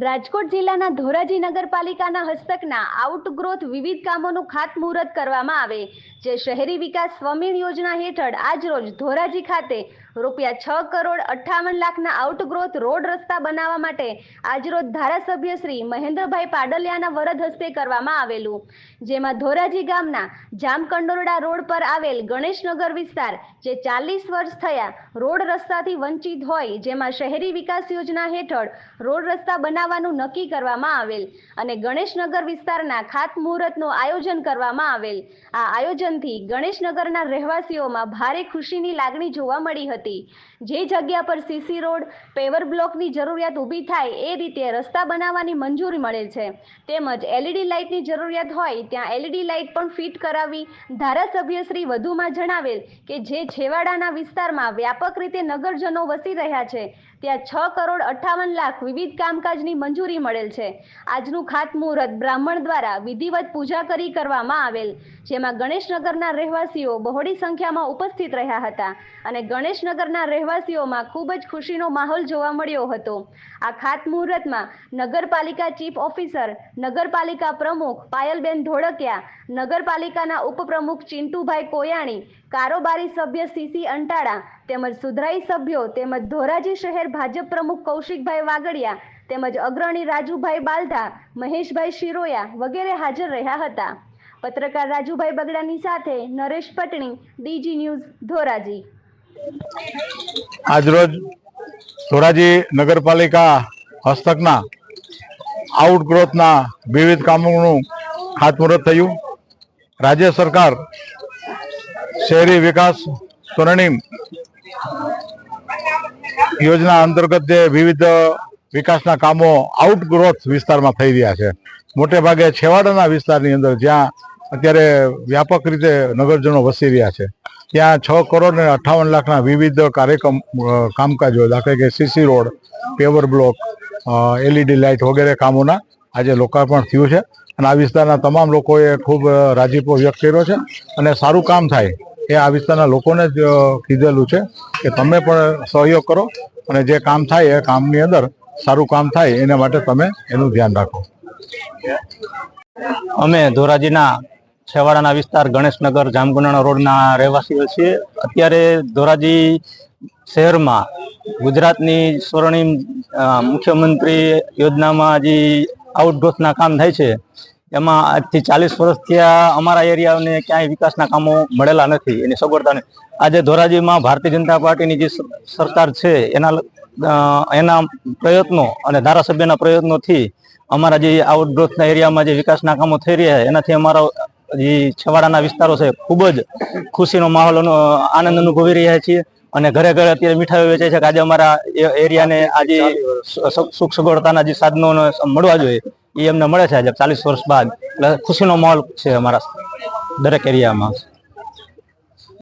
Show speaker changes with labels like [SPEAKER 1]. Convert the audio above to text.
[SPEAKER 1] રાજકોટ જિલ્લાના ધોરાજી નગરપાલિકાના હસ્તકના આઉટગ્રોથ વિવિધ કામોનું ખાતમુહૂર્ત કરવામાં આવે. જે શહેરી વિકાસ સ્વમીણ યોજના હેઠળ આજરોજ ધોરાજી ખાતે રૂપિયા છ કરોડ અઠ્ઠાવન લાખના આઉટગ્રોથ રોડ રસ્તા બનાવવા માટે આજરોજ ધારાસભ્ય શ્રી મહેન્દ્રભાઈ પાડલિયાના વરદ હસ્તે કરવામાં આવેલું. જેમાં ધોરાજી ગામના જામકંડોરડા રોડ પર આવેલ ગણેશનગર વિસ્તાર, જે ચાલીસ વર્ષ થયા રોડ રસ્તાથી વંચિત હોય, જેમાં શહેરી વિકાસ યોજના હેઠળ રોડ રસ્તા બનાવવાનું નક્કી કરવામાં આવેલ અને ગણેશનગર વિસ્તારના ખાતમુહૂર્તનું આયોજન કરવામાં આવેલ. આ આયોજનથી ગણેશનગરના રહેવાસીઓમાં ભારે ખુશીની લાગણી જોવા મળી હતી. જે જગ્યા પર સીસી રોડ પેવર બ્લોકની જરૂરિયાત ઊભી થાય એ રીતે રસ્તા બનાવવાની મંજૂરી મળેલ છે. તેમજ એલઈડી લાઇટની જરૂરિયાત હોય ત્યાં એલઈડી લાઇટ પણ ફિટ કરાવી ધારાસભ્યશ્રી વધુમાં જણાવેલ કે જે છેવાડાના વિસ્તારમાં વ્યાપક રીતે નગરજનો વસી રહ્યા છે. ત્યાં છ કરોડ અઠ્ઠાવન લાખ વિવિધ કામકાજની મંજૂરી મળેલ છે. આજનું ખાતમુહૂર્ત બ્રાહ્મણ દ્વારા વિધિવત પૂજા કરી કરવામાં આવેલ, જેમાં ગણેશનગરના રહેવાસીઓ બહોળી સંખ્યામાં ઉપસ્થિત રહ્યા હતા અને ગણેશનગરના રહેવાસીઓમાં ખૂબ જ ખુશીનો માહોલ જોવા મળ્યો હતો. આ ખાતમુહૂર્તમાં નગરપાલિકા ચીફ ઓફિસર, નગરપાલિકા પ્રમુખ પાયલબેન ધોળકિયા, નગરપાલિકાના ઉપપ્રમુખ ચિંટુભાઈ કોયાણી, કારોબારી સભ્ય સીસી અંટાળા તેમજ સુધરાઈ સભ્યો તેમજ ધોરાજી શહેર ભાજપ પ્રમુખ કૌશિકભાઈ વાગડિયા તેમજ અગ્રણી રાજુભાઈ બાલધા, મહેશભાઈ શિરોયા વગેરે હાજર રહ્યા હતા. પત્રકાર રાજુભાઈ બગડાની સાથે નરેશ પટણી, ડીજી ન્યૂઝ, ધોરાજી.
[SPEAKER 2] આજરોજ ધોરાજી નગરપાલિકા હસ્તકના આઉટગ્રોથના વિવિધ કામોનું ખાતમુહૂર્ત થયું. રાજ્ય સરકાર શહેરી વિકાસ સ્વર્ણિમ યોજના અંતર્ગત જે વિવિધ વિકાસના કામો આઉટગ્રોથ વિસ્તારમાં થઈ રહ્યા છે. મોટે ભાગે છેવાડાના વિસ્તારની અંદર જ્યાં અત્યારે વ્યાપક રીતે નગરજનો વસી રહ્યા છે. ત્યાં છ કરોડ ને અઠ્ઠાવન લાખના વિવિધ કાર્યક્રમ કામકાજો, દાખલા કે CC road, paver block LED light વગેરે કામોના આજે લોકાર્પણ થયું છે. અને આ વિસ્તારના તમામ લોકોએ ખૂબ રાજીપો વ્યક્ત કર્યો છે અને સારું કામ થાય એ આ વિસ્તારના લોકોને જ કીધેલું છે કે તમે પણ સહયોગ કરો અને જે કામ થાય એ કામની અંદર સારું કામ થાય એના માટે તમે એનું ધ્યાન રાખો.
[SPEAKER 3] અમે ધોરાજીના છેવાડાના વિસ્તાર ગણેશનગર જામગુનાણા રોડના રહેવાસીઓ છીએ. અત્યારે ધોરાજી શહેરમાં ગુજરાતની સ્વર્ણિમ મુખ્યમંત્રી યોજનામાં જે આઉટગ્રોથના કામ થાય છે એમાં આજથી ચાલીસ વર્ષથી આ અમારા એરિયાને ક્યાંય વિકાસના કામો મળેલા નથી એની સગવડતા નથી. આજે ધોરાજીમાં ભારતીય જનતા પાર્ટીની જે સરકાર છે એના એના પ્રયત્નો અને ધારાસભ્યના પ્રયત્નોથી અમારા જે આઉટગ્રોથના એરિયામાં જે વિકાસના કામો થઈ રહ્યા છે એનાથી અમારા જે છેવાડાના વિસ્તારો છે ખૂબ જ ખુશીનો માહોલ આનંદ અનુભવી રહ્યા છીએ અને ઘરે ઘરે અત્યારે મીઠાઈઓ વેચે છે કે આજે અમારા એરિયાને આજે સુખ સગવડતાના જે સાધનો મળવા જોઈએ એ અમને મળે છે આજે ચાલીસ વર્ષ બાદ. એટલે ખુશીનો માહોલ છે અમારા દરેક એરિયામાં.